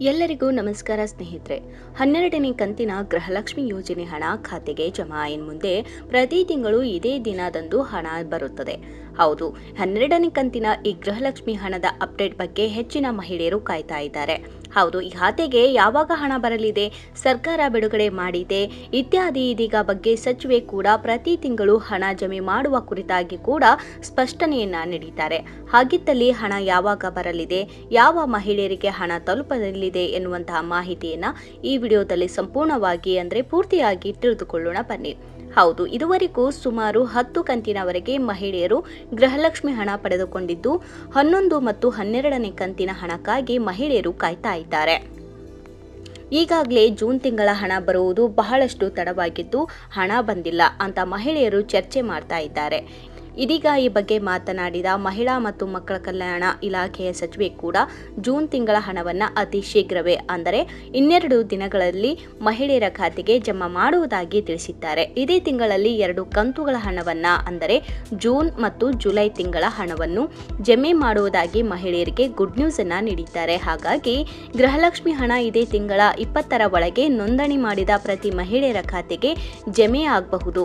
ಎಲ್ಲರಿಗೂ ನಮಸ್ಕಾರ ಸ್ನೇಹಿತರೆ. ಹನ್ನೆರಡನೇ ಕಂತಿನ ಗೃಹಲಕ್ಷ್ಮಿ ಯೋಜನೆ ಹಣ ಖಾತೆಗೆ ಜಮಾ ಮುಂದೆ ಪ್ರತಿ ತಿಂಗಳು ಇದೇ ದಿನದಂದು ಹಣ ಬರುತ್ತದೆ. ಹೌದು, ಹನ್ನೆರಡನೇ ಕಂತಿನ ಈ ಗೃಹಲಕ್ಷ್ಮಿ ಹಣದ ಅಪ್ಡೇಟ್ ಬಗ್ಗೆ ಹೆಚ್ಚಿನ ಮಹಿಳೆಯರು ಕಾಯ್ತಾ ಇದ್ದಾರೆ. ಹೌದು, ಈ ಖಾತೆಗೆ ಯಾವಾಗ ಹಣ ಬರಲಿದೆ? ಸರ್ಕಾರ ಬಿಡುಗಡೆ ಮಾಡಿದೆ. ಇತ್ಯಾದಿ ಇದೀಗ ಬಗ್ಗೆ ಸಚಿವೆ ಕೂಡ ಪ್ರತಿ ತಿಂಗಳು ಹಣ ಜಮೆ ಮಾಡುವ ಕುರಿತಾಗಿ ಕೂಡ ಸ್ಪಷ್ಟನೆಯನ್ನ ನೀಡಿದ್ದಾರೆ. ಹಾಗಿದ್ದಲ್ಲಿ ಹಣ ಯಾವಾಗ ಬರಲಿದೆ? ಯಾವ ಮಹಿಳೆಯರಿಗೆ ಹಣ ತಲುಪಲಿದೆ ಎನ್ನುವಂತಹ ಮಾಹಿತಿಯನ್ನ ಈ ವಿಡಿಯೋದಲ್ಲಿ ಸಂಪೂರ್ಣವಾಗಿ ಅಂದರೆ ಪೂರ್ತಿಯಾಗಿ ತಿಳಿದುಕೊಳ್ಳೋಣ ಬನ್ನಿ. ಹೌದು, ಇದುವರೆಗೂ ಸುಮಾರು ಹತ್ತು ಕಂತಿನವರೆಗೆ ಮಹಿಳೆಯರು ಗೃಹಲಕ್ಷ್ಮಿ ಹಣ ಪಡೆದುಕೊಂಡಿದ್ದು, ಹನ್ನೊಂದು ಮತ್ತು ಹನ್ನೆರಡನೇ ಕಂತಿನ ಹಣಕ್ಕಾಗಿ ಮಹಿಳೆಯರು ಕಾಯ್ತಾ ಇದ್ದಾರೆ ಈಗಾಗಲೇ ಜೂನ್ ತಿಂಗಳ ಹಣ ಬರುವುದು ಬಹಳಷ್ಟು ತಡವಾಗಿದ್ದು ಹಣ ಬಂದಿಲ್ಲ ಅಂತ ಮಹಿಳೆಯರು ಚರ್ಚೆ ಮಾಡ್ತಾ ಇದ್ದಾರೆ. ಇದೀಗ ಈ ಬಗ್ಗೆ ಮಾತನಾಡಿದ ಮಹಿಳಾ ಮತ್ತು ಮಕ್ಕಳ ಕಲ್ಯಾಣ ಇಲಾಖೆಯ ಸಚಿವೆ ಕೂಡ ಜೂನ್ ತಿಂಗಳ ಹಣವನ್ನು ಅತಿ ಶೀಘ್ರವೇ, ಅಂದರೆ ಇನ್ನೆರಡು ದಿನಗಳಲ್ಲಿ ಮಹಿಳೆಯರ ಖಾತೆಗೆ ಜಮಾ ಮಾಡುವುದಾಗಿ ತಿಳಿಸಿದ್ದಾರೆ. ಇದೇ ತಿಂಗಳಲ್ಲಿ ಎರಡು ಕಂತುಗಳ ಹಣವನ್ನ, ಅಂದರೆ ಜೂನ್ ಮತ್ತು ಜುಲೈ ತಿಂಗಳ ಹಣವನ್ನು ಜಮೆ ಮಾಡುವುದಾಗಿ ಮಹಿಳೆಯರಿಗೆ ಗುಡ್ ನ್ಯೂಸ್ ಅನ್ನ ನೀಡಿದ್ದಾರೆ. ಹಾಗಾಗಿ ಗೃಹಲಕ್ಷ್ಮಿ ಹಣ ಇದೇ ತಿಂಗಳ ಇಪ್ಪತ್ತರ ಒಳಗೆ ನೋಂದಣಿ ಮಾಡಿದ ಪ್ರತಿ ಮಹಿಳೆಯರ ಖಾತೆಗೆ ಜಮೆ ಆಗಬಹುದು.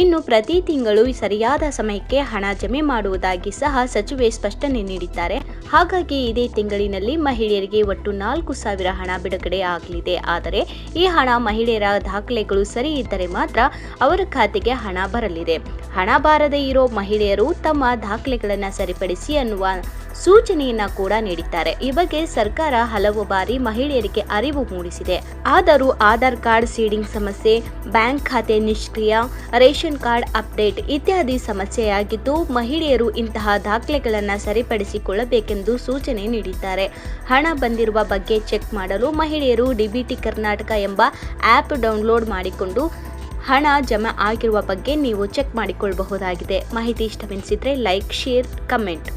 ಇನ್ನು ಪ್ರತಿ ತಿಂಗಳು ಸರಿಯಾದ ಸಮಯಕ್ಕೆ ಹಣ ಜಮೆ ಮಾಡುವುದಾಗಿ ಸಹ ಸಚಿವೆ ಸ್ಪಷ್ಟನೆ ನೀಡಿದ್ದಾರೆ. ಹಾಗಾಗಿ ಇದೇ ತಿಂಗಳಿನಲ್ಲಿ ಮಹಿಳೆಯರಿಗೆ ಒಟ್ಟು ನಾಲ್ಕು ಸಾವಿರ ಹಣ ಬಿಡುಗಡೆ ಆಗಲಿದೆ. ಆದರೆ ಈ ಹಣ ಮಹಿಳೆಯರ ದಾಖಲೆಗಳು ಸರಿ ಇದ್ದರೆ ಮಾತ್ರ ಅವರ ಖಾತೆಗೆ ಹಣ ಬರಲಿದೆ. ಹಣ ಬಾರದೇ ಇರೋ ಮಹಿಳೆಯರು ತಮ್ಮ ದಾಖಲೆಗಳನ್ನು ಸರಿಪಡಿಸಿ ಅನ್ನುವ ಸೂಚನೆಯನ್ನ ಕೂಡ ನೀಡಿದ್ದಾರೆ. ಈ ಬಗ್ಗೆ ಸರ್ಕಾರ ಹಲವು ಬಾರಿ ಮಹಿಳೆಯರಿಗೆ ಅರಿವು ಮೂಡಿಸಿದೆ. ಆದರೂ ಆಧಾರ್ ಕಾರ್ಡ್ ಸೀಡಿಂಗ್ ಸಮಸ್ಯೆ, ಬ್ಯಾಂಕ್ ಖಾತೆ ನಿಷ್ಕ್ರಿಯ, ರೇಷನ್ ಕಾರ್ಡ್ ಅಪ್ಡೇಟ್ ಇತ್ಯಾದಿ ಸಮಸ್ಯೆಯಾಗಿದ್ದು ಮಹಿಳೆಯರು ಇಂತಹ ದಾಖಲೆಗಳನ್ನು ಸರಿಪಡಿಸಿಕೊಳ್ಳಬೇಕೆಂದು ಸೂಚನೆ ನೀಡಿದ್ದಾರೆ. ಹಣ ಬಂದಿರುವ ಬಗ್ಗೆ ಚೆಕ್ ಮಾಡಲು ಮಹಿಳೆಯರು ಡಿಬಿಟಿ ಕರ್ನಾಟಕ ಎಂಬ ಆ್ಯಪ್ ಡೌನ್ಲೋಡ್ ಮಾಡಿಕೊಂಡು ಹಣ ಜಮಾ ಆಗಿರುವ ಬಗ್ಗೆ ನೀವು ಚೆಕ್ ಮಾಡಿಕೊಳ್ಳಬಹುದಾಗಿದೆ. ಮಾಹಿತಿ ಇಷ್ಟವೆನಿಸಿದರೆ ಲೈಕ್, ಶೇರ್, ಕಮೆಂಟ್.